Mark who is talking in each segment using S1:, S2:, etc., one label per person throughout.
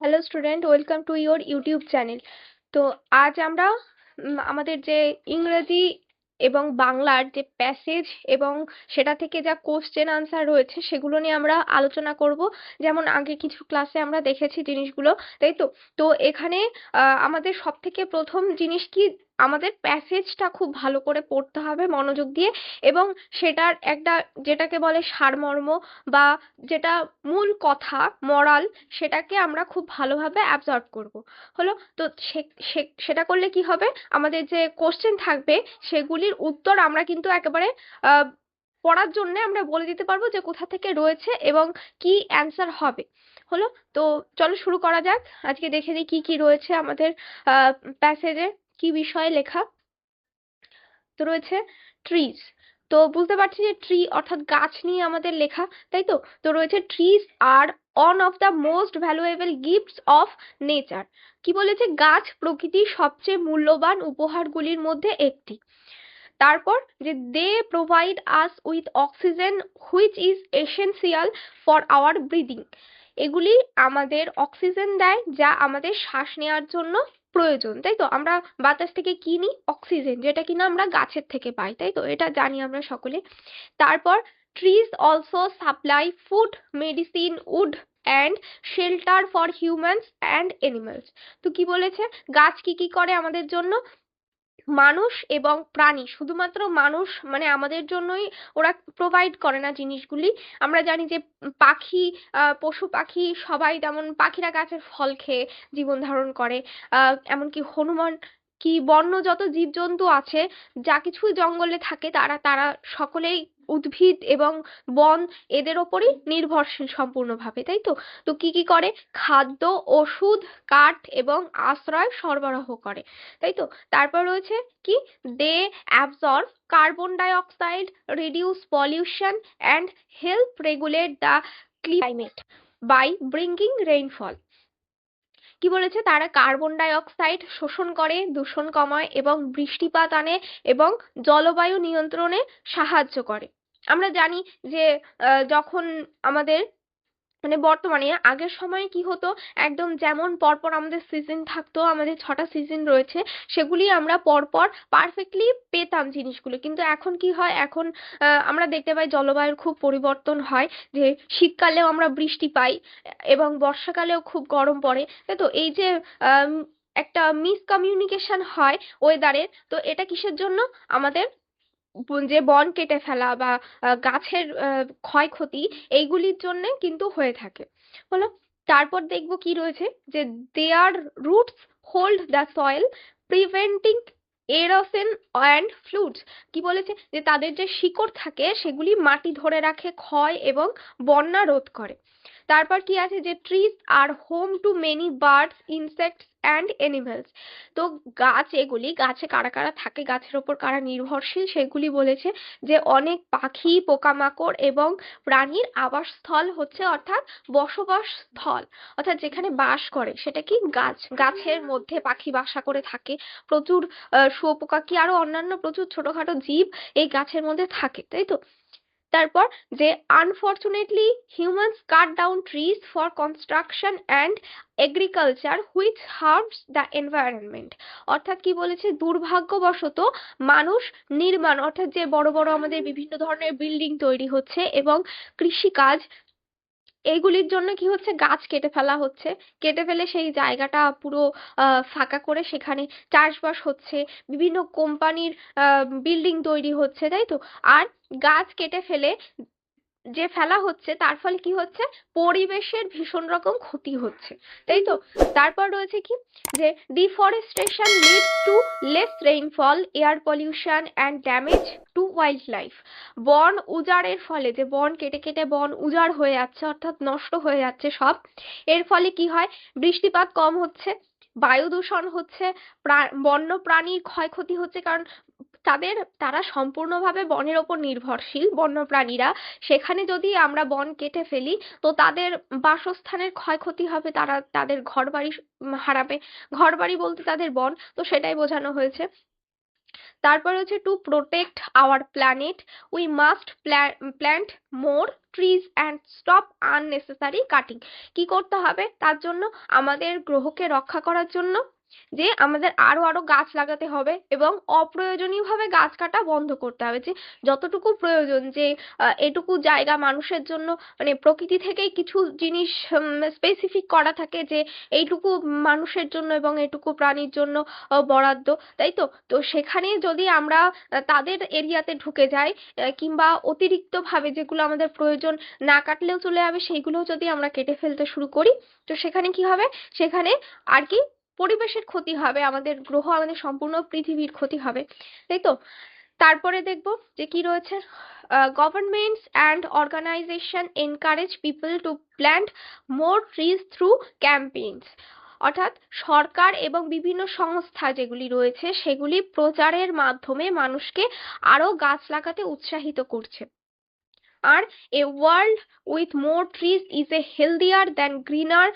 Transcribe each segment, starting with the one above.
S1: Hello student welcome to your YouTube channel তো আজ আমরা আমাদের যে ইংরেজি এবং বাংলার যে প্যাসেজ এবং সেটা থেকে যা কোশ্চেন আনসার রয়েছে, সেগুলো নিয়ে আমরা আলোচনা করব। যেমন আগে কিছু ক্লাসে আমরা দেখেছি জিনিসগুলো, তাই তো? তো এখানে আমাদের সব থেকে প্রথম জিনিস কি আমাদের প্যাসেজটা খুব ভালো করে পড়তে হবে মনোযোগ দিয়ে এবং সেটার একটা যেটাকে বলে সারমর্ম বা যেটা মূল কথা মরাল সেটাকে আমরা খুব ভালোভাবে অ্যাবজর্ব করব। হলো? তো সেটা করলে কি হবে? আমাদের যে কোশ্চেন থাকবে, সেগুলির উত্তর আমরা কিন্তু একেবারে পড়ার জন্য আমরা বলে দিতে পারব যে কোথা থেকে রয়েছে এবং কি অ্যান্সার হবে। হলো? তো চলো শুরু করা যাক। আজকে দেখে দিই কি কি রয়েছে আমাদের প্যাসেজে কি বিষয়ে লেখা? তো রয়েছে ট্রিজ তো বুঝতে পারছি যে ট্রি অর্থাৎ গাছ নিয়ে আমাদের লেখা, তাই তো? তো রয়েছে trees are one of the most valuable gifts of nature কি বলেছে? গাছ প্রকৃতির সবচেয়ে মূল্যবান উপহারগুলির মধ্যে একটি। তারপর যে they provide us with oxygen which is essential for our breathing এগুলি আমাদের অক্সিজেন দেয় যা আমাদের শ্বাস নেওয়ার জন্য প্রয়োজন, তাই তো? আমরা বাতাস থেকে কি নিই? অক্সিজেন, যেটা কিনা আমরা গাছের থেকে পাই, তাই তো? এটা জানি আমরা সকলে। তারপর trees also supply food medicine wood and shelter for humans and animals তো কি বলেছে? গাছ কি কি করে আমাদের জন্য? মানুষ এবং প্রাণী। শুধুমাত্র মানুষ মানে আমাদের জন্যই ওরা প্রোভাইড করে না জিনিসগুলি। আমরা জানি যে পাখি পশু পাখি সবাই তেমন পাখিরা গাছের ফল খেয়ে জীবন ধারণ করে। আহ, এমনকি হনুমান কি বন্য যত জীবজন্তু আছে, যা কিছু জঙ্গলে থাকে, তারা তারা সকলেই উদ্ভিদ এবং বন এদের ওপরই নির্ভরশীল সম্পূর্ণভাবে, তাই তো? তো কি কি করে? খাদ্য, ওষুধ, কাঠ এবং আশ্রয় সরবরাহ করে, তাই তো? তারপর রয়েছে কি? They absorb carbon dioxide, reduce pollution and help regulate the climate by bringing rainfall. কি বলেছে? তারা কার্বন ডাই অক্সাইড শোষণ করে, দূষণ কমায় এবং বৃষ্টিপাত আনে এবং জলবায়ু নিয়ন্ত্রণে সাহায্য করে। আমরা জানি যে যখন আমাদের মানে বর্তমানে আগের সময়ে কি হতো, একদম যেমন পরপর আমাদের সিজন থাকতো, আমাদের ছটা সিজন রয়েছে, সেগুলি আমরা পরপর পারফেক্টলি পেতাম জিনিসগুলো। কিন্তু এখন কি হয়, এখন আমরা দেখতে পাই জলবায়ুর খুব পরিবর্তন হয়, যে শীতকালেও আমরা বৃষ্টি পাই, এবং বর্ষাকালেও খুব গরম পড়ে, তাই তো? এই যে একটা মিসকমিউনিকেশন হয় ওয়েদারের তো এটা কিসের জন্য? আমাদের যে বন কেটে ফেলা বা গাছের ক্ষয়ক্ষতি এইগুলির জন্য কিন্তু হয়ে থাকে। হলো, তারপর দেখব কি রয়েছে? যে their roots hold the soil preventing erosion and floods কি বলেছে? যে তাদের যে শিকড় থাকে, সেগুলি মাটি ধরে রাখে, ক্ষয় এবং বন্যা রোধ করে। তারপর কি আছে যে trees are home to many birds insects and animals তো গাছ এগুলি, গাছে কারা কারা থাকে, গাছের ওপর কারা নির্ভরশীল, সেগুলি বলেছে যে অনেক পাখি, পোকামাকড় এবং প্রাণীর আবাসস্থল হচ্ছে অর্থাৎ বসবাস স্থল অর্থাৎ যেখানে বাস করে, সেটা কি গাছ, গাছের মধ্যে পাখি বাসা করে থাকে, প্রচুর শুঁয়োপোকা কি আরও অন্যান্য প্রচুর ছোটখাটো জীব এই গাছের মধ্যে থাকে, তাই তো? তারপর যে unfortunately humans cut down trees for construction and agriculture which harms the environment অর্থাৎ কি বলেছে? দুর্ভাগ্যবশত মানুষ নির্মাণ, অর্থাৎ যে বড় বড় আমাদের বিভিন্ন ধরনের বিল্ডিং তৈরি হচ্ছে এবং কৃষিকাজ এইগুলির জন্য কি হচ্ছে? গাছ কেটে ফেলা হচ্ছে। কেটে ফেলে সেই জায়গাটা পুরো ফাঁকা করে সেখানে চাষবাস হচ্ছে। বিভিন্ন কোম্পানির বিল্ডিং তৈরি হচ্ছে, তাই তো? আর গাছ কেটে ফেলে যে ফেলা হচ্ছে, তার ফলে কি হচ্ছে? পরিবেশের ভীষণ রকম ক্ষতি হচ্ছে। তাই তো? তারপর রয়েছে কি? যে deforestation leads to less rainfall air pollution and damage to wildlife বন উজাড়ের ফলে যে বন কেটে কেটে বন উজাড় হয়ে যাচ্ছে, অর্থাৎ নষ্ট হয়ে যাচ্ছে সব, এর ফলে কি হয়? বৃষ্টিপাত কম হচ্ছে, বায়ু দূষণ হচ্ছে বন্য প্রাণীর ক্ষয়ক্ষতি হচ্ছে, কারণ তাদের, তারা সম্পূর্ণভাবে বনের ওপর নির্ভরশীল বন্যপ্রাণীরা। সেখানে যদি আমরা বন কেটে ফেলি, তো তাদের বাসস্থানের ক্ষয়ক্ষতি হবে, তারা তাদের ঘরবাড়ি হারাবে। ঘরবাড়ি বলতে তাদের বন, তো সেটাই বোঝানো হয়েছে। তারপর হচ্ছে to protect our planet we must plant more trees and stop unnecessary cutting কি করতে হবে? তার জন্য আমাদের গ্রহকে রক্ষা করার জন্য যে আমাদের আরও আরও গাছ লাগাতে হবে এবং অপ্রয়োজনীয়ভাবে গাছ কাটা বন্ধ করতে হবে। যে যতটুকু প্রয়োজন, যে এটুকু জায়গা মানুষের জন্য মানে প্রকৃতি থেকেই কিছু জিনিস স্পেসিফিক করা থাকে যে এইটুকু মানুষের জন্য এবং এটুকু প্রাণীর জন্য বরাদ্দ, তাই তো? তো সেখানে যদি আমরা তাদের এরিয়াতে ঢুকে যাই কিংবা অতিরিক্তভাবে যেগুলো আমাদের প্রয়োজন না কাটলেও চলে যাবে সেইগুলোও যদি আমরা কেটে ফেলতে শুরু করি, তো সেখানে কি হবে? সেখানে আর কি পরিবেশের ক্ষতি হবে, আমাদের গ্রহ আমাদের সম্পূর্ণ পৃথিবীর ক্ষতি হবে, তাই তো? তারপরে দেখব যে কি রয়েছে? Governments and organisation encourage people to plant more trees through campaigns অর্থাৎ সরকার এবং বিভিন্ন সংস্থা যেগুলি রয়েছে, সেগুলি প্রচারের মাধ্যমে মানুষকে আরও গাছ লাগাতে উৎসাহিত করছে। আর a world with more trees is a healthier than greener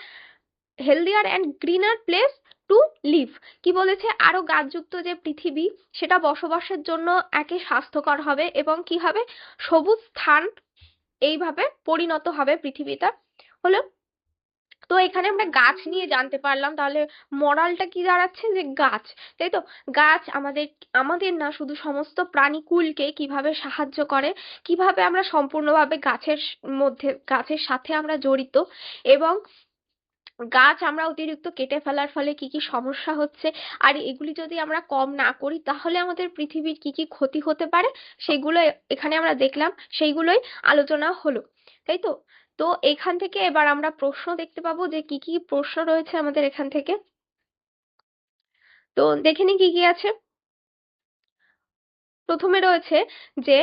S1: healthier and greener place to live কি বলেছে? আরও গাছযুক্ত যে পৃথিবী, সেটা বসবাসের জন্য একে স্বাস্থ্যকর হবে এবং কি হবে? সবুজ স্থান এইভাবে পরিণত হবে পৃথিবীটা। হলো, তো এখানে আমরা গাছ নিয়ে জানতে পারলাম। তাহলে মরালটা কি দাঁড়াচ্ছে? যে গাছ, তাই তো? গাছ আমাদের আমাদের না, শুধু সমস্ত প্রাণীকুলকে কীভাবে সাহায্য করে, কীভাবে আমরা সম্পূর্ণভাবে গাছের মধ্যে, গাছের সাথে আমরা জড়িত এবং গাছ আমরা অতিরিক্ত কেটে ফেলার ফলে কি কি সমস্যা হচ্ছে? আর এগুলি যদি আমরা কম না করি, তাহলে আমাদের পৃথিবীর কি কি ক্ষতি হতে পারে? সেগুলো এখানে আমরা দেখলাম, সেইগুলোই আলোচনা হলো, তাই তো? তো এখান থেকে এবার আমরা প্রশ্ন দেখতে পাবো যে কি কি প্রশ্ন রয়েছে আমাদের এখান থেকে। তো দেখে নি কি কি আছে। প্রথমে রয়েছে যে,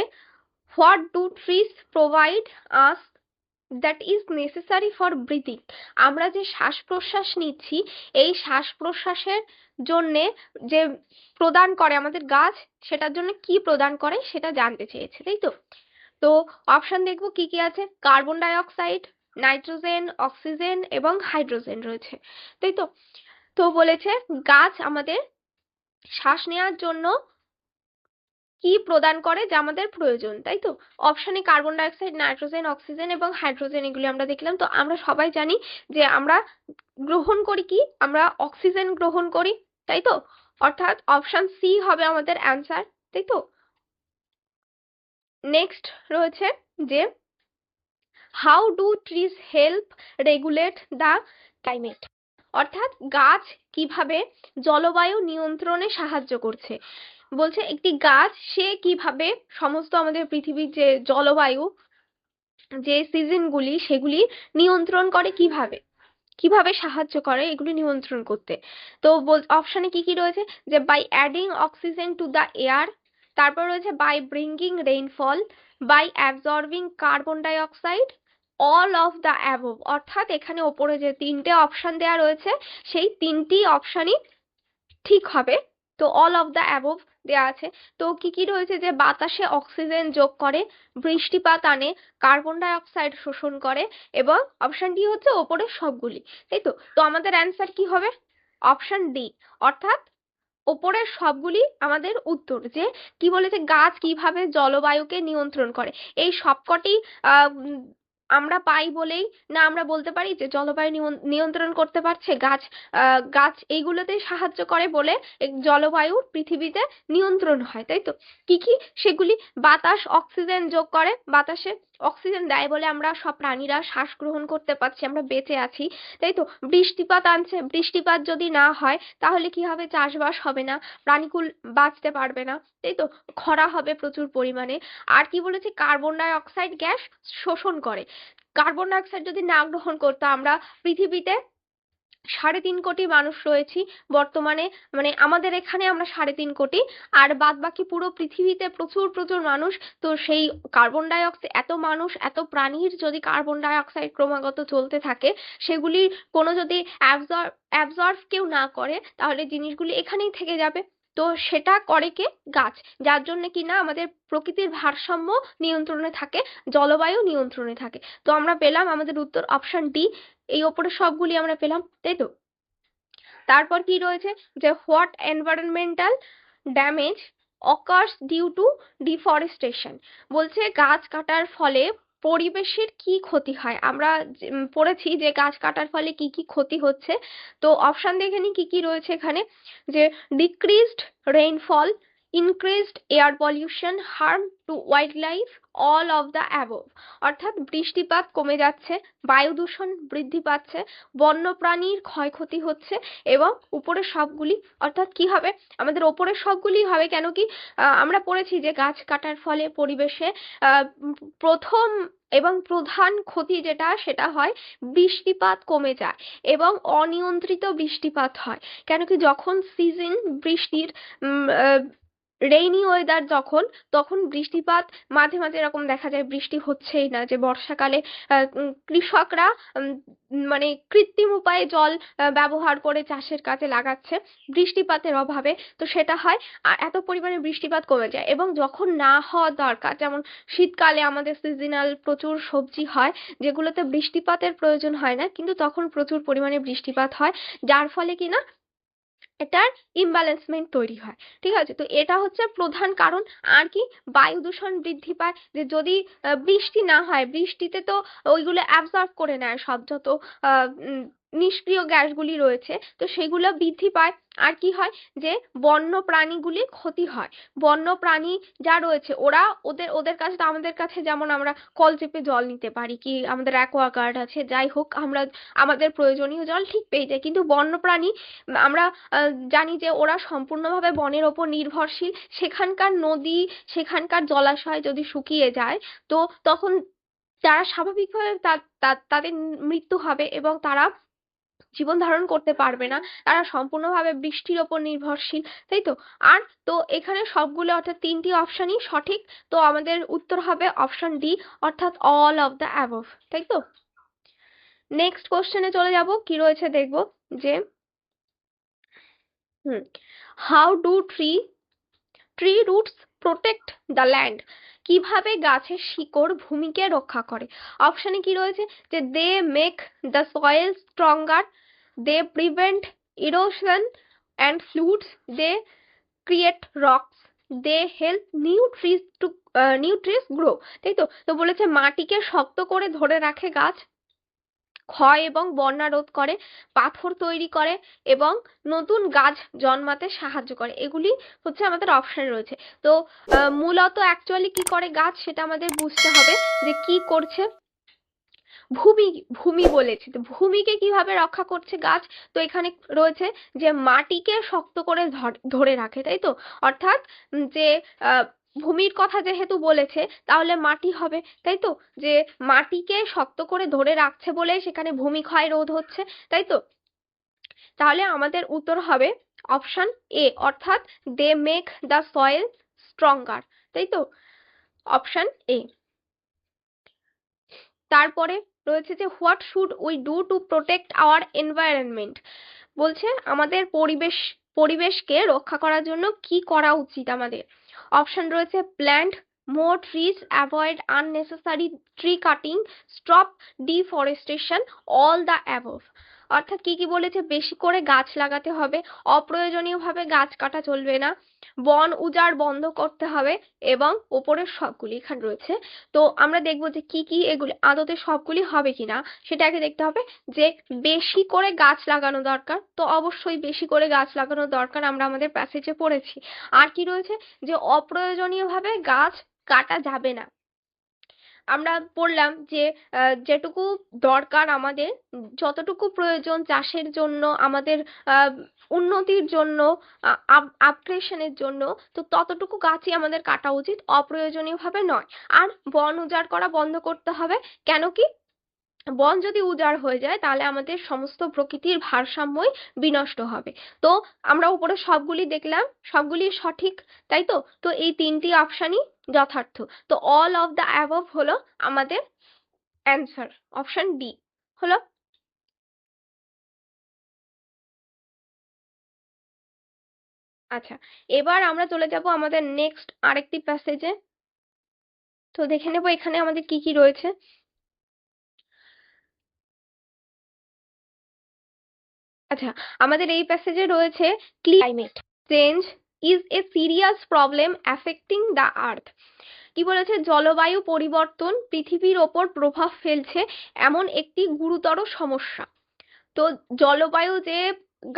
S1: what do trees provide us that is necessary for breathing আমরা যে শ্বাস প্রশ্বাস নিচ্ছি, এই শ্বাস প্রশ্বাসের জন্যে যে প্রদান করে আমাদের গাছ, সেটার জন্য কি প্রদান করে সেটা জানতে চেয়েছে, তাই তো? তো অপশন দেখব কি কি আছে? Carbon dioxide nitrogen oxygen এবং হাইড্রোজেন রয়েছে, তাই তো? তো বলেছে গাছ আমাদের শ্বাস নেওয়ার জন্য কি প্রদান করে যা আমাদের প্রয়োজন, তাই তো? অপশনে carbon dioxide nitrogen oxygen এবং হাইড্রোজেন এগুলি আমরা দেখলাম। তো আমরা সবাই জানি যে আমরা গ্রহণ করি কি? আমরা অক্সিজেন গ্রহণ করি, তাই তো? অর্থাৎ অপশন সি হবে আমাদের অ্যান্সার তাই তো? নেক্সট রয়েছে যে how do trees help regulate the climate অর্থাৎ গাছ কীভাবে জলবায়ু নিয়ন্ত্রণে সাহায্য করছে? বলছে, একটি গাছ, সে কীভাবে সমস্ত আমাদের পৃথিবীর যে জলবায়ু, যে সিজনগুলি, সেগুলি নিয়ন্ত্রণ করে কীভাবে? কীভাবে সাহায্য করে এগুলি নিয়ন্ত্রণ করতে? তো অপশনে কি কি রয়েছে? যে by adding oxygen to the air তারপর রয়েছে by bringing rainfall by absorbing carbon dioxide all of the above অর্থাৎ এখানে ওপরে যে তিনটে অপশন দেওয়া রয়েছে, সেই তিনটি অপশনই ঠিক হবে। তো অল অফ দ্য অ্যাবভ দেওয়া আছে। তো কি কি রয়েছে যে বাতাসে অক্সিজেন যোগ করে, বৃষ্টিপাত আনে, কার্বন ডাই অক্সাইড শোষণ করে এবং অপশন ডি হচ্ছে ওপরে সবগুলি, তাই তো? তো আমাদের অ্যান্সার কি হবে? অপশন ডি, অর্থাৎ ওপরের সবগুলি আমাদের উত্তর যে কি বলেছে, গাছ কীভাবে জলবায়ুকে নিয়ন্ত্রণ করে। এই সবকটি, আহ আমরা পাই বলেই, না আমরা বলতে পারি যে জলবায়ু নিয়ন্ত্রণ করতে পারছে গাছ গাছ এইগুলোতে সাহায্য করে বলে জলবায়ু পৃথিবীতে নিয়ন্ত্রণ হয়, তাই তো? কি কি? সেগুলি বাতাস, অক্সিজেন যোগ করে বাতাসে। অক্সিজেন দেয় বলে আমরা সব প্রাণীরা শ্বাস গ্রহণ করতে পারছি, আমরা বেঁচে আছি। তাই তো, বৃষ্টিপাত আনছে, বৃষ্টিপাত যদি না হয়, তাহলে কি হবে? চাষবাস হবে না, প্রাণীকুল বাঁচতে পারবে না। তাই তো, খরা হবে প্রচুর পরিমাণে। আর কি বলেছি? কার্বন ডাই অক্সাইড গ্যাস শোষণ করে। কার্বন ডাই অক্সাইড যদি না গ্রহণ করতো, আমরা পৃথিবীতে সাড়ে তিন কোটি মানুষ রয়েছি বর্তমানে। মানে আমাদের এখানে আমরা সাড়ে তিন কোটি, আর বাদ বাকি পুরো পৃথিবীতে প্রচুর প্রচুর মানুষ। তো সেই কার্বন ডাই অক্সাইড এত মানুষ, এত প্রাণীর যদি কার্বন ডাই অক্সাইড ক্রমাগত চলতে থাকে, সেগুলির কোনো যদি অ্যাবজর্ব অ্যাবজর্ব কেউ না করে, তাহলে জিনিসগুলি এখানেই থেকে যাবে। তো সেটা করে কে? গাছ। যার জন্য কি না আমাদের প্রকৃতির ভারসাম্য নিয়ন্ত্রণে থাকে, জলবায়ু নিয়ন্ত্রণে থাকে। তো আমরা পেলাম আমাদের উত্তর অপশন ডি এই ওপরে সবগুলি আমরা পেলাম, তাই তো? তারপর কি রয়েছে? যে what environmental damage occurs due to deforestation বলছে গাছ কাটার ফলে পরিবেশের কি ক্ষতি হয়? আমরা পড়েছি যে গাছ কাটার ফলে কি কি ক্ষতি হচ্ছে। তো অপশন দেখে নিই কি কি রয়েছে এখানে। যে decreased rainfall increased air pollution harm to wildlife all of the above অর্থাৎ বৃষ্টিপাত কমে যাচ্ছে, বায়ু দূষণ বৃদ্ধি পাচ্ছে, বন্যপ্রাণীর ক্ষয়ক্ষতি হচ্ছে এবং উপরের সবগুলি, অর্থাৎ কি হবে? আমাদের ওপরের সবগুলি হবে কেন কি? আমরা পড়েছি যে গাছ কাটার ফলে পরিবেশে প্রথম এবং প্রধান ক্ষতি যেটা, সেটা হয় বৃষ্টিপাত কমে যায় এবং অনিয়ন্ত্রিত বৃষ্টিপাত হয়। কেন কি? যখন সিজন বৃষ্টির রেইনি ওয়েদার যখন, তখন বৃষ্টিপাত, মাঝে মাঝে এরকম দেখা যায় বৃষ্টি হচ্ছেই না, যে বর্ষাকালে কৃষকরা মানে কৃত্রিম উপায়ে জল ব্যবহার করে চাষের কাজে লাগাচ্ছে বৃষ্টিপাতের অভাবে। তো সেটা হয় আর এত পরিমাণে বৃষ্টিপাত কমে যায় এবং যখন না হওয়া দরকার, যেমন শীতকালে আমাদের সিজনাল প্রচুর সবজি হয়, যেগুলোতে বৃষ্টিপাতের প্রয়োজন হয় না, কিন্তু তখন প্রচুর পরিমাণে বৃষ্টিপাত হয়, যার ফলে কি না এটার ইমব্যালেন্সমেন্ট তৈরি হয়। ঠিক আছে? তো এটা হচ্ছে প্রধান কারণ। আর কি? বায়ু দূষণ বৃদ্ধি পায়। যে যদি বৃষ্টি না হয়, বৃষ্টিতে তো ওইগুলো অ্যাবজর্ব করে নেয় সব যত নিষ্ক্রিয় গ্যাসগুলি রয়েছে, তো সেগুলো বৃদ্ধি পায়। আর কি হয়? যে বন্য প্রাণীগুলি ক্ষতি হয়। বন্য প্রাণী যা রয়েছে, ওরা ওদের ওদের কাছে তো আমাদের কাছে যেমন আমরা কল চেপে জল নিতে পারি, কি আমাদের অ্যাকোয়াগার্ড আছে, যাই হোক, আমরা, আমাদের প্রয়োজনীয় জল ঠিক পেয়ে যাই কিন্তু বন্য প্রাণী, আমরা জানি যে ওরা সম্পূর্ণভাবে বনের ওপর নির্ভরশীল। সেখানকার নদী, সেখানকার জলাশয় যদি শুকিয়ে যায়, তো তখন তারা স্বাভাবিকভাবে তাদের মৃত্যু হবে এবং তারা জীবন ধারণ করতে পারবে না। তারা সম্পূর্ণভাবে বৃষ্টির ওপর নির্ভরশীল, তাই তো? আর তো এখানে সবগুলো অর্থাৎ তিনটি অপশনই সঠিক। তো আমাদের উত্তর হবে অপশন ডি অর্থাৎ অল অফ দ্য অ্যাবভ তাই তো? নেক্সট কোশ্চেনে চলে যাব। কি রয়েছে দেখব? যে, হুম how do tree tree roots protect the land কীভাবে গাছের শিকড় ভূমিকে রক্ষা করে? অপশনে কি রয়েছে? যে they make the soil stronger they prevent erosion and floods they create rocks they help new trees to new trees grow তাই তো? তো বলেছে মাটিকে শক্ত করে ধরে রাখে গাছ ক্ষয় এবং বন্যা রোধ করে, পাথর তৈরি করে এবং নতুন গাছ জন্মাতে সাহায্য করে। এগুলি হচ্ছে আমাদের অপশন রয়েছে। তো মূলত অ্যাকচুয়ালি কি করে গাছ সেটা আমাদের বুঝতে হবে যে কি করছে। ভূমি ভূমি বলেছে। তো ভূমিকে কীভাবে রক্ষা করছে গাছ? তো এখানে রয়েছে যে মাটিকে শক্ত করে ধর- রাখে, তাই তো? অর্থাৎ যে ভূমির কথা যেহেতু বলেছে, তাহলে মাটি হবে, তাই তো? যে মাটিকে শক্ত করে ধরে রাখছে বলে সেখানে ভূমিক্ষয় রোধ হচ্ছে, তাই তো? তাহলে আমাদের উত্তর হবে অপশন এ, অর্থাৎ they make the soil stronger, তাই তো? Option A. তারপরে রয়েছে যে, what should we do to protect our environment? বলছে আমাদের পরিবেশ, পরিবেশকে রক্ষা করার জন্য কি করা উচিত আমাদের? অপশন রয়েছে plant more trees avoid unnecessary tree cutting stop deforestation all the above অর্থাৎ কি কি বলেছে? বেশি করে গাছ লাগাতে হবে। অপ্রয়োজনীয়ভাবে গাছ কাটা চলবে না। বন উজাড় বন্ধ করতে হবে এবং ওপরের সবগুলি এখানে রয়েছে। তো আমরা দেখব যে কি কি এগুলি, আদতে সবগুলি হবে কিনা, সেটা আগে দেখতে হবে। যে বেশি করে গাছ লাগানো দরকার, তো অবশ্যই বেশি করে গাছ লাগানো দরকার আমরা আমাদের প্যাসেজে পড়েছি। আর কি রয়েছে? যে অপ্রয়োজনীয়ভাবে গাছ কাটা যাবে না। আমরা বললাম যে যেটুকু দরকার আমাদের, যতটুকু প্রয়োজন চাষের জন্য, আমাদের উন্নতির জন্য আপগ্রেশনের জন্য, তো ততটুকু গাছই আমাদের কাটা উচিত, অপ্রয়োজনীয়ভাবে নয়। আর বন উজাড় করা বন্ধ করতে হবে, কেন কি? বন যদি উজাড় হয়ে যায়, তাহলে আমাদের সমস্ত প্রকৃতির ভারসাম্যই বিনষ্ট হবে। তো আমরা উপরে সবগুলি দেখলাম, সবগুলি সঠিক, তাই তো? তো এই তিনটি অপশনই যথার্থ। তো অল অফ দ্য অ্যাবভ হলো আমাদের অ্যান্সার অপশন ডি হলো আচ্ছা এবার আমরা চলে যাব আমাদের নেক্সট আরেকটি প্যাসেজে তো দেখে নেব এখানে আমাদের কি কি রয়েছে। আচ্ছা আমাদের এই প্যাসেজে রয়েছে climate change is a serious problem affecting the earth কি বলেছে? জলবায়ু পরিবর্তন পৃথিবীর ওপর প্রভাব ফেলছে এমন একটি গুরুতর সমস্যা। তো জলবায়ু যে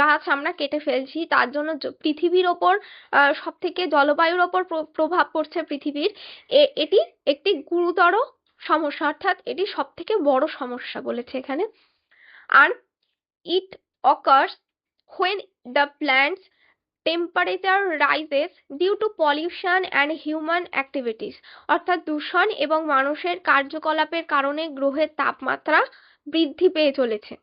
S1: গাছ আমরা কেটে ফেলছি, তার জন্য পৃথিবীর ওপর সব থেকে জলবায়ুর ওপর প্রভাব পড়ছে পৃথিবীর এটি একটি গুরুতর সমস্যা, অর্থাৎ এটি সব থেকে বড় সমস্যা বলেছে এখানে। আর it occurs when the plant's temperature rises due to pollution and human activities. অর্থাৎ দূষণ এবং মানুষের কার্যকলাপের কারণে গ্রহের তাপমাত্রা বৃদ্ধি পেয়ে চলেছে।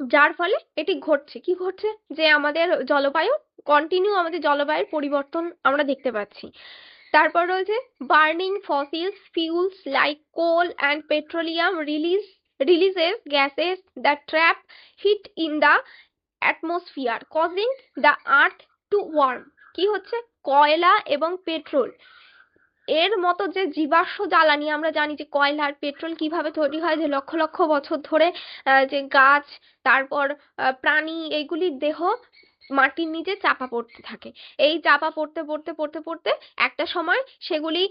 S1: যার ফলে এটি ঘটছে। কি ঘটছে? যে আমাদের জলবায়ু কন্টিনিউ আমাদের জলবায়ুর পরিবর্তন আমরা দেখতে পাচ্ছি। তারপর রয়েছে burning fossils fuels like coal and petroleum release releases gases that trap heat in the atmosphere, causing the earth to warm. কি হচ্ছে? কয়লা এবং পেট্রোল এর মতো যে জীবাশ্ম জ্বালানি আমরা জানি যে কয়লা আর পেট্রোল কীভাবে তৈরি হয়, যে লক্ষ লক্ষ বছর ধরে যে গাছ, তারপর প্রাণী এইগুলির দেহ মাটির নিচে চাপা পড়তে থাকে। এই চাপা পড়তে পড়তে পড়তে পড়তে একটা সময় সেগুলি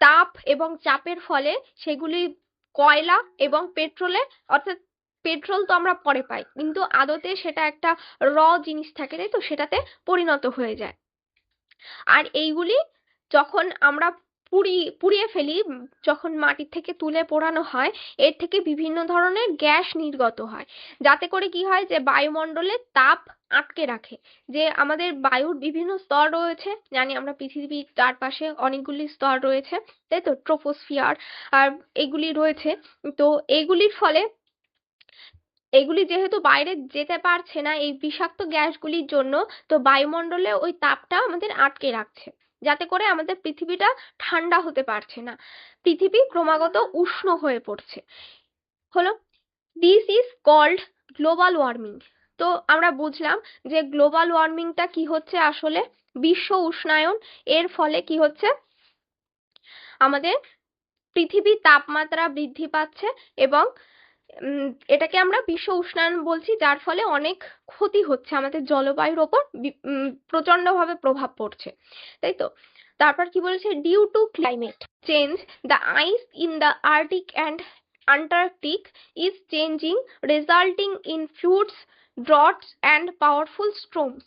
S1: তাপ এবং চাপের ফলে সেগুলি কয়লা এবং পেট্রোলে অর্থাৎ পেট্রোল তো আমরা পরে পাই, কিন্তু আদতে সেটা একটা র জিনিস থাকে, তাই তো? সেটাতে পরিণত হয়ে যায়। আর এইগুলি যখন আমরা পুড়ি পুড়িয়ে ফেলি, যখন মাটির থেকে তুলে পোড়ানো হয়, এর থেকে বিভিন্ন ধরনের গ্যাস নির্গত হয়। যাতে করে কি হয় যে, বায়ুমণ্ডলে তাপ আটকে রাখে। যে আমাদের বায়ুর বিভিন্ন স্তর রয়েছে, জানি আমরা পৃথিবীর চারপাশে অনেকগুলি স্তর রয়েছে, তাই তো? ট্রোপোস্ফিয়ার আর এগুলি রয়েছে। তো এগুলির ফলে এগুলি যেহেতু বাইরে যেতে পারছে না এই বিষাক্ত গ্যাসগুলির জন্য, তো বায়ুমণ্ডলে ওই তাপটা আমাদের আটকে রাখছে। যাতে করে আমাদের পৃথিবীটা ঠান্ডা হতে পারছে না। পৃথিবী ক্রমাগত উষ্ণ হয়ে পড়ছে। হলো this is called global warming তো আমরা বুঝলাম যে গ্লোবাল ওয়ার্মিংটা কি হচ্ছে আসলে? বিশ্ব উষ্ণায়ন, এর ফলে কি হচ্ছে? আমাদের পৃথিবীর তাপমাত্রা বৃদ্ধি পাচ্ছে এবং এটাকে আমরা বিশ্ব উষ্ণায়ন বলছি, যার ফলে অনেক ক্ষতি হচ্ছে, আমাদের জলবায়ুর ওপর প্রচন্ডভাবে প্রভাব পড়ছে। তাই তো? তারপর কি বলছে? Due to climate change the ice in the Arctic and Antarctic is changing resulting in floods droughts and powerful storms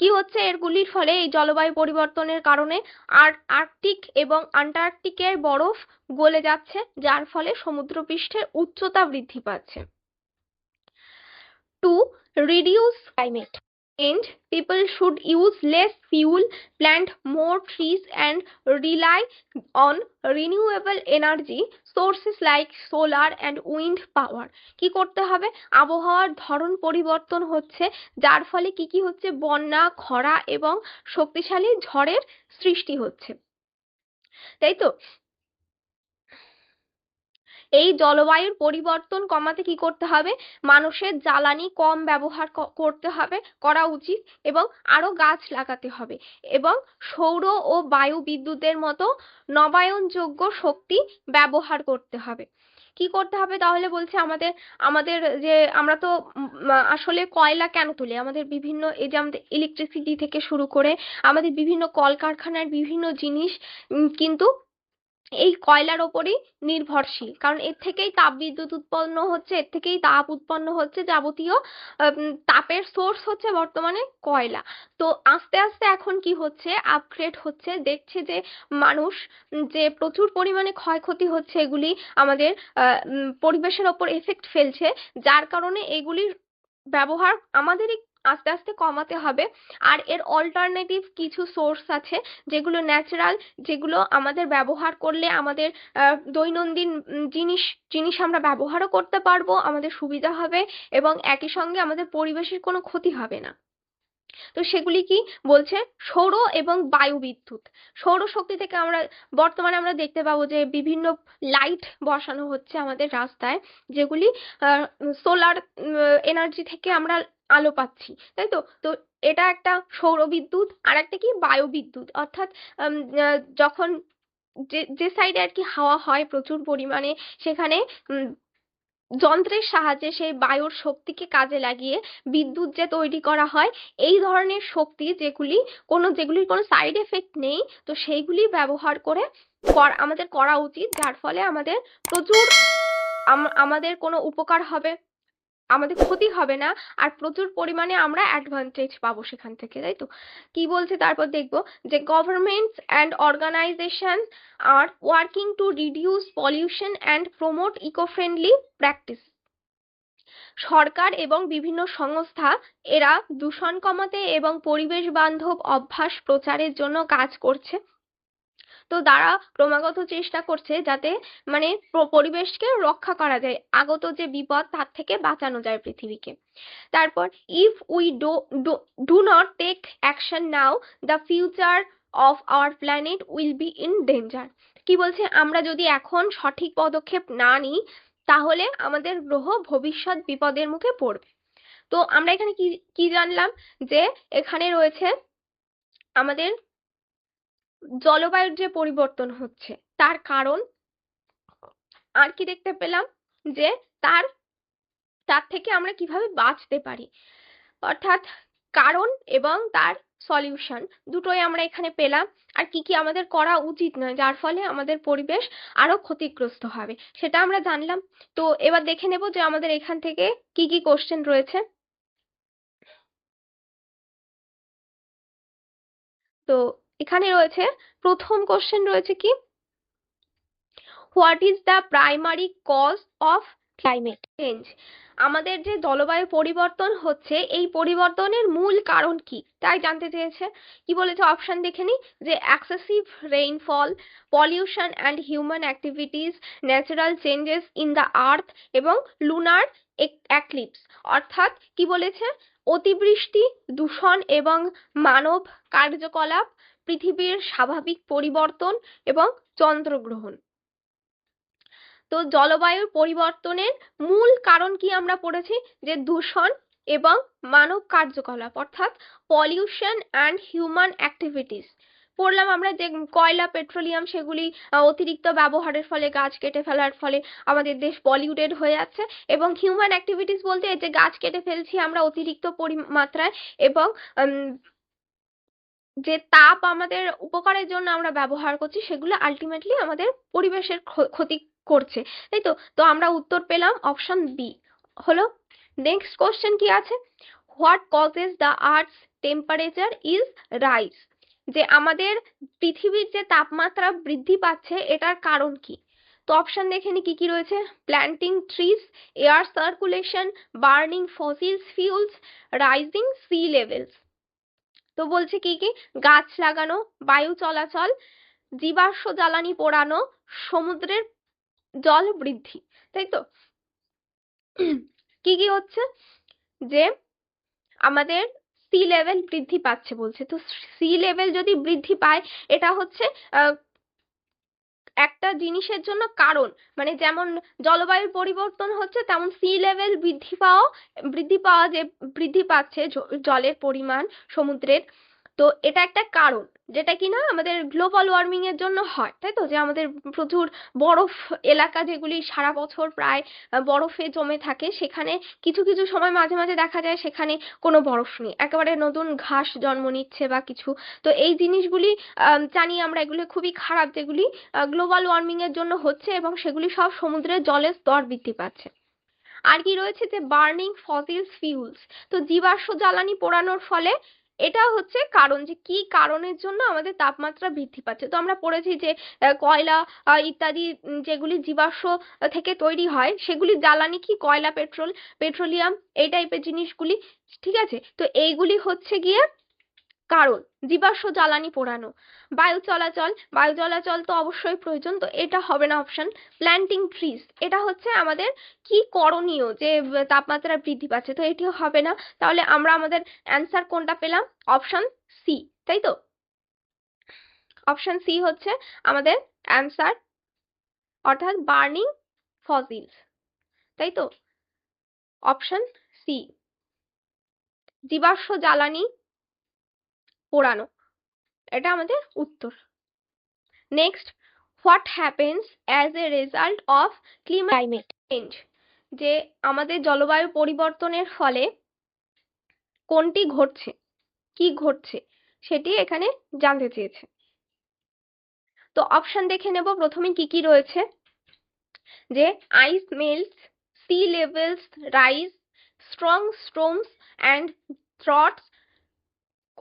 S1: কি হচ্ছে? এরগুলির ফলে এই জলবায়ু পরিবর্তনের কারণে আর আর্কটিক এবং আন্টার্কটিকের বরফ গলে যাচ্ছে, যার ফলে সমুদ্রপৃষ্ঠের উচ্চতা বৃদ্ধি পাচ্ছে। To reduce climate change, people should use less fuel, plant more trees, and rely on renewable energy sources like solar and wind power. কি করতে হবে আবহাওয়ার ধরন পরিবর্তন হচ্ছে যার ফলে কি কি হচ্ছে বন্যা খরা এবং শক্তিশালী ঝড়ের সৃষ্টি হচ্ছে তাই তো এই জলবায়ুর পরিবর্তন কমাতে কি করতে হবে? মানুষের জ্বালানি কম ব্যবহার করতে হবে, করা উচিত এবং আরও গাছ লাগাতে হবে এবং সৌর ও বায়ু বিদ্যুতের মতো নবায়নযোগ্য শক্তি ব্যবহার করতে হবে। কি করতে হবে তাহলে বলছে আমাদের আমাদের যে আমরা তো আসলে কয়লা কেন তুলি? আমাদের বিভিন্ন এই যে আমাদের ইলেকট্রিসিটি থেকে শুরু করে আমাদের বিভিন্ন কলকারখানার বিভিন্ন জিনিস কিন্তু এই কয়লার ওপরই নির্ভরশীল। কারণ এর থেকেই তাপবিদ্যুৎ উৎপন্ন হচ্ছে, এর থেকেই তাপ উৎপন্ন হচ্ছে যাবতীয় তাপের সোর্স হচ্ছে বর্তমানে কয়লা। তো আস্তে আস্তে এখন কি হচ্ছে? আপগ্রেড হচ্ছে। দেখছে যে মানুষ যে প্রচুর পরিমাণে ক্ষয়ক্ষতি হচ্ছে এগুলি আমাদের পরিবেশের ওপর এফেক্ট ফেলছে। যার কারণে এগুলির ব্যবহার আমাদেরই আস্তে আস্তে কমাতে হবে। আর এর অল্টারনেটিভ কিছু সোর্স আছে, যেগুলো ন্যাচারাল যেগুলো আমাদের ব্যবহার করলে আমাদের দৈনন্দিন জিনিস জিনিস আমরা ব্যবহারও করতে পারব, আমাদের সুবিধা হবে এবং একই সঙ্গে আমাদের পরিবেশের কোনো ক্ষতি হবে না। তো সেগুলি কি বলছে? সৌর এবং বায়ু বিদ্যুৎ। সৌরশক্তি থেকে আমরা, বর্তমানে আমরা দেখতে পাবো যে বিভিন্ন লাইট বসানো হচ্ছে আমাদের রাস্তায়, যেগুলি সোলার এনার্জি থেকে আমরা আলো পাচ্ছি, তাই তো? তো এটা একটা সৌর বিদ্যুৎ আর একটা কি বায়ু বিদ্যুৎ অর্থাৎ যখন যে যে সাইডে আর কি হাওয়া হয় প্রচুর পরিমাণে, সেখানে যন্ত্রের সাহায্যে সেই বায়ুর শক্তিকে কাজে লাগিয়ে বিদ্যুৎ যে তৈরি করা হয়, এই ধরনের শক্তি যেগুলি, কোনো, যেগুলির কোনো সাইড এফেক্ট নেই, তো সেইগুলি ব্যবহার করে কর- আমাদের করা উচিত। যার ফলে আমাদের প্রচুর, আম- আমাদের কোনো উপকার হবে। আমাদের ক্ষতি হবে না আর প্রচুর পরিমাণে আমরা অ্যাডভান্টেজ পাবো সেখান থেকে, তাই তো? কি বলছে তারপর দেখব যে governments and organisation are working to reduce pollution and promote eco friendly practice সরকার এবং বিভিন্ন সংস্থা এরা দূষণ কমাতে এবং পরিবেশ বান্ধব অভ্যাস প্রচারের জন্য কাজ করছে। তো তারা ক্রমাগত চেষ্টা করছে যাতে মানে পরিবেশকে রক্ষা করা যায়, আগত যে বিপদ তার থেকে বাঁচানো যায় পৃথিবীকে। তারপর if we do do not take action now the future of our planet will be in danger কি বলছে? আমরা যদি এখন সঠিক পদক্ষেপ না নিই, তাহলে আমাদের গ্রহ ভবিষ্যৎ বিপদের মুখে পড়বে। তো আমরা এখানে কি কি জানলাম? যে এখানে রয়েছে আমাদের জলবায়ুর যে পরিবর্তন হচ্ছে, তার কারণ আর কি দেখতে পেলাম? যে তার তার থেকে আমরা কীভাবে বাঁচতে পারি? অর্থাৎ কারণ এবং তার সলিউশন দুটোই আমরা এখানে পেলাম। আর কি কি আমাদের করা উচিত নয়, যার ফলে আমাদের পরিবেশ আরও ক্ষতিগ্রস্ত হবে, সেটা আমরা জানলাম। তো এবার দেখে নেব যে আমাদের এখান থেকে কি কি কোশ্চেন রয়েছে। তো এখানে রয়েছে, প্রথম কোশ্চেন রয়েছে কি? What is the primary cause of climate change আমাদের যে জলবায়ু পরিবর্তন হচ্ছে, এই পরিবর্তনের মূল কারণ কি? তাই জানতে চেয়েছে। কি বলেছে? অপশন দেখে নি। যে excessive rainfall pollution and human activities natural changes in the earth এবং লুনার অ্যাক্লিপস অর্থাৎ কি বলেছে? অতিবৃষ্টি, দূষণ এবং মানব কার্যকলাপ পৃথিবীর স্বাভাবিক পরিবর্তন এবং চন্দ্রগ্রহণ। তো জলবায়ুর পরিবর্তনের মূল কারণ কি আমরা পড়েছি? যে দূষণ এবং মানব কার্যকলাপ, অর্থাৎ পলিউশন অ্যান্ড হিউম্যান অ্যাক্টিভিটিস পড়লাম আমরা যে কয়লা পেট্রোলিয়াম সেগুলি অতিরিক্ত ব্যবহারের ফলে, গাছ কেটে ফেলার ফলে আমাদের দেশ পলিউটেড হয়ে যাচ্ছে এবং হিউম্যান অ্যাক্টিভিটিস বলতে যে গাছ কেটে ফেলছি আমরা অতিরিক্ত পরিমাত্রায় এবং যে তাপ আমাদের উপকারের জন্য আমরা ব্যবহার করছি, সেগুলো আলটিমেটলি আমাদের পরিবেশের ক্ষতি করছে, তাই তো? তো আমরা উত্তর পেলাম অপশন বি হলো নেক্সট কোশ্চেন কি আছে? What causes the earth's temperature is rise যে আমাদের পৃথিবীর যে তাপমাত্রা বৃদ্ধি পাচ্ছে, এটার কারণ কি? তো অপশন দেখে নি কি কি রয়েছে? Planting trees air circulation burning fossils fuels rising sea levels তো বলছে কি কি? গাছ লাগানো বায়ু চলাচল জীবাশ্ম জ্বালানি পোড়ানো সমুদ্রের জল বৃদ্ধি তাই তো? কি কি হচ্ছে? যে আমাদের সি লেভেল বৃদ্ধি পাচ্ছে বলছে। তো সি লেভেল যদি বৃদ্ধি পায় এটা হচ্ছে আহ, একটা জিনিসের জন্য কারণ। মানে যেমন জলবায়ুর পরিবর্তন হচ্ছে, তেমন সি লেভেল বৃদ্ধি পাওয়া বৃদ্ধি পাওয়া যে, বৃদ্ধি পাচ্ছে জলের পরিমাণ সমুদ্রের। তো এটা একটা কারণ, যেটা কিনা আমাদের গ্লোবাল ওয়ার্মিং এর জন্য হয়, তাই তো? যে আমাদের প্রচুর বরফ এলাকা যেগুলি সারা বছর প্রায় বরফে জমে থাকে, সেখানে কিছু কিছু সময় মাঝে মাঝে দেখা যায় সেখানে কোনো বরফ নেই। একেবারে নতুন ঘাস জন্ম নিচ্ছে বা কিছু। তো এই জিনিসগুলি জানি আমরা এগুলো খুবই খারাপ, যেগুলি গ্লোবাল ওয়ার্মিং এর জন্য হচ্ছে এবং সেগুলি সব সমুদ্রের জলের স্তর বৃদ্ধি পাচ্ছে। আর কি রয়েছে যে বার্নিং ফসিলস ফিউলস তো জীবাশ্ম জ্বালানি পোড়ানোর ফলে এটা হচ্ছে কারণ যে কি কারণের জন্য আমাদের তাপমাত্রা বৃদ্ধি পাচ্ছে। তো আমরা পড়েছি যে কয়লা ইত্যাদি যেগুলি জীবাশ্ম থেকে তৈরি হয়, সেগুলি জ্বালানি কি? কয়লা, পেট্রোল, পেট্রোলিয়াম, এই টাইপের জিনিসগুলি, ঠিক আছে? তো এইগুলি হচ্ছে গিয়ে কারণ জীবাশ্ম জ্বালানি পোড়ানো। বায়ু চলাচল বায়ু চলাচল তো অবশ্যই প্রয়োজন, তো এটা হবে না অপশন প্ল্যান্টিং ট্রিজ এটা হচ্ছে আমাদের কি করণীয় যে তাপমাত্রা বৃদ্ধি পাচ্ছে, তো এটিও হবে না। তাহলে আমরা আমাদের অ্যান্সার কোনটা পেলাম? অপশন সি তাই তো? অপশন সি হচ্ছে আমাদের অ্যান্সার অর্থাৎ বার্নিং ফসিলস তাই তো? অপশন সি জীবাশ্ম জ্বালানি পোড়ানো। এটা আমাদের উত্তর। Next what happens as a result of climate change যে আমাদের জলবায়ু পরিবর্তনের ফলে কোনটি ঘটছে, কি ঘটছে, সেটি এখানে জানতে চেয়েছে। তো অপশন দেখে নেব, প্রথমে কি কি রয়েছে। যে ice melts sea levels rise strong storms and droughts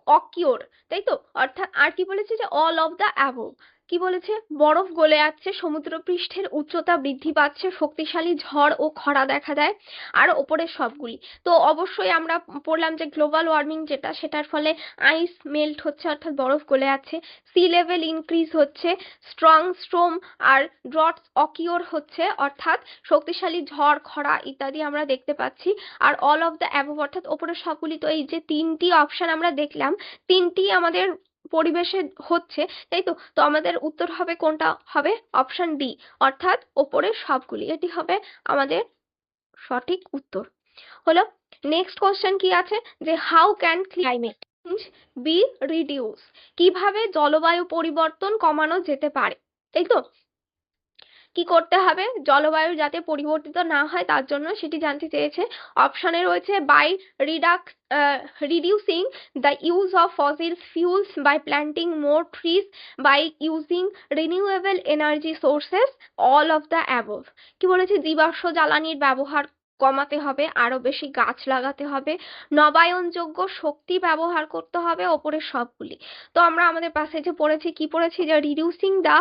S1: occur তাই তো অর্থাৎ আর কি বলেছে যে অল অফ দ্য অ্যাবভ কি বলেছে? বরফ গলে যাচ্ছে, সমুদ্রপৃষ্ঠের উচ্চতা বৃদ্ধি পাচ্ছে, শক্তিশালী ঝড় ও খরা দেখা দেয়, আর ওপরের সবগুলি। তো অবশ্যই আমরা পড়লাম যে গ্লোবাল ওয়ার্মিং যেটা, সেটার ফলে আইস মেল্ট হচ্ছে, অর্থাৎ বরফ গলে যাচ্ছে সি লেভেল ইনক্রিজ হচ্ছে স্ট্রং স্ট্রোম আর ড্রটস অকিওর হচ্ছে, অর্থাৎ শক্তিশালী ঝড়, খরা ইত্যাদি আমরা দেখতে পাচ্ছি, আর অল অফ দ্য অ্যাবভ অর্থাৎ ওপরের সবগুলি। তো এই যে তিনটি অপশন আমরা দেখলাম, তিনটি আমাদের পরিবেশে হচ্ছে, তাই তো? তো আমাদের উত্তর হবে কোনটা? হবে অপশন ডি অর্থাৎ ওপরে সবগুলি। এটি হবে আমাদের সঠিক উত্তর। হলো নেক্সট কোশ্চেন কি আছে? যে how can climate change be reduce কীভাবে জলবায়ু পরিবর্তন কমানো যেতে পারে? তাই তো? কি করতে হবে? জলবায়ু যাতে পরিবর্তিত না হয়, তার জন্য সেটি জানতে চেয়েছে। অপশনে রয়েছে by redux reducing the use of fossil fuels by planting more trees by using renewable energy sources all of the above কি বলেছে? জীবাশ্ম জ্বালানির ব্যবহার কমাতে হবে, আরও বেশি গাছ লাগাতে হবে, নবায়নযোগ্য শক্তি ব্যবহার করতে হবে ওপরের সবগুলি। তো আমরা আমাদের পাশে যে পড়েছি, কি পড়েছি? যে reducing the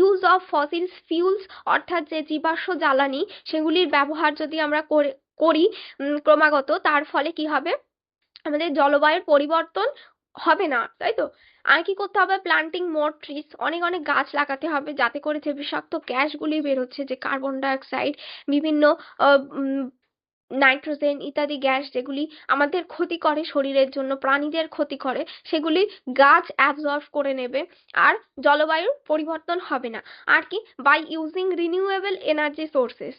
S1: use of fossil fuels অর্থাৎ যে জীবাশ্ম জ্বালানি, সেগুলির ব্যবহার যদি আমরা করে, করি ক্রমাগত, তার ফলে কি হবে? আমাদের জলবায়ুর পরিবর্তন হবে না, তাই তো? আর কি করতে হবে? প্লান্টিং মোর ট্রিস অনেক অনেক গাছ লাগাতে হবে যাতে করে যে বিষাক্ত গ্যাসগুলি বেরোচ্ছে, যে কার্বন ডাইঅক্সাইড বিভিন্ন নাইট্রোজেন ইত্যাদি গ্যাস যেগুলি আমাদের ক্ষতি করে শরীরের জন্য, প্রাণীদের ক্ষতি করে, সেগুলি গাছ অ্যাবজর্ব করে নেবে আর জলবায়ুর পরিবর্তন হবে না। আর কি? By using renewable energy sources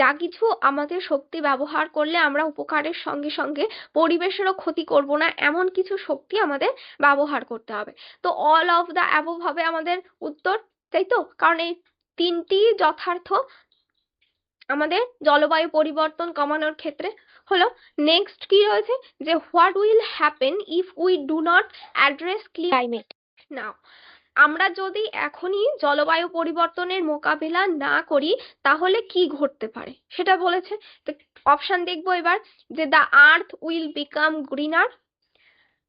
S1: যা কিছু আমাদের শক্তি ব্যবহার করলে আমরা উপকারের সঙ্গে সঙ্গে পরিবেশেরও ক্ষতি করব না, এমন কিছু শক্তি আমাদের ব্যবহার করতে হবে। তো অল অফ দ্য অ্যাবভ হবে আমাদের উত্তর তাই তো কারণ এই তিনটি যথার্থ আমাদের জলবায়ু পরিবর্তন কমানোর ক্ষেত্রে হলো নেক্সট কি রয়েছে যে what will happen if we do not address climate now আমরা যদি এখনই জলবায়ু পরিবর্তনের মোকাবিলা না করি তাহলে কি ঘটতে পারে? সেটা বলেছে। তো অপশন দেখব এবার যে the earth will become greener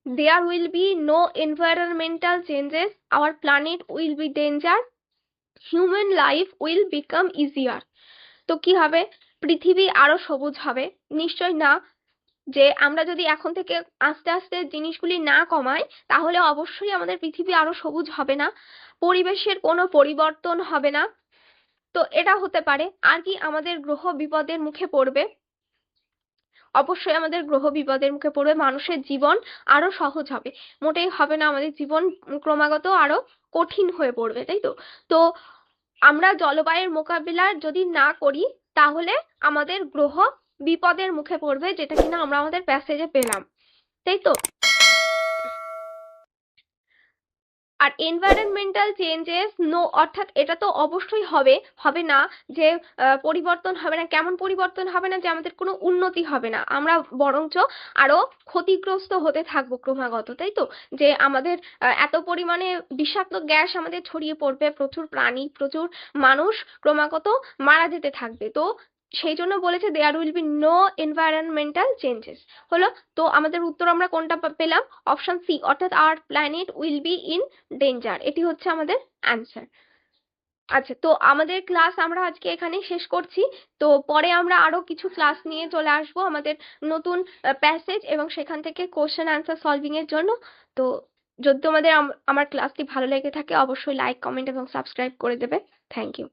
S1: there will be no environmental changes our planet will be danger human life will become easier তো কি হবে? পৃথিবী আরও সবুজ হবে। নিশ্চয় না। যে আমরা যদি এখন থেকে আস্তে আস্তে জিনিসগুলি না কমাই, তাহলে অবশ্যই আমাদের পৃথিবী আরও সবুজ হবে না। পরিবেশের কোনো পরিবর্তন হবে না। তো এটা হতে পারে। আর কি আমাদের গ্রহ বিপদের মুখে পড়বে? অবশ্যই আমাদের গ্রহ বিপদের মুখে পড়বে। মানুষের জীবন আরও সহজ হবে। মোটেই হবে না। আমাদের জীবন ক্রমাগত আরও কঠিন হয়ে পড়বে, তাই তো? তো আমরা জলবায়ুর মোকাবিলা যদি না করি, তাহলে আমাদের গ্রহ বিপদের মুখে পড়বে, যেটা কিনা আমরা আমাদের প্যাসেজে পেলাম। তাই তো? আর এনভায়রনমেন্টাল চেঞ্জেস নো অর্থাৎ এটা তো অবশ্যই হবে হবে না যে পরিবর্তন হবে না, কেমন পরিবর্তন হবে না যে আমাদের কোনো উন্নতি হবে না। আমরা বরঞ্চ আরও ক্ষতিগ্রস্ত হতে থাকব ক্রমাগত, তাই তো? যে আমাদের এত পরিমাণে বিষাক্ত গ্যাস আমাদের ছড়িয়ে পড়বে, প্রচুর প্রাণী, প্রচুর মানুষ ক্রমাগত মারা যেতে থাকবে। তো সেই জন্য বলেছে there will be no environmental changes হলো, তো আমাদের উত্তর আমরা কোনটা পেলাম? অপশন সি অর্থাৎ আর planet will be in danger এটি হচ্ছে আমাদের অ্যান্সার আচ্ছা তো আমাদের ক্লাস আমরা আজকে এখানে শেষ করছি। তো পরে আমরা আরও কিছু ক্লাস নিয়ে চলে আসব আমাদের নতুন প্যাসেজ এবং সেখান থেকে কোশ্চেন অ্যান্সার সলভিং এর জন্য। তো যদি তোমাদের আমার ক্লাসটি ভালো লেগে থাকে, অবশ্যই লাইক কমেন্ট এবং সাবস্ক্রাইব করে দেবে। Thank you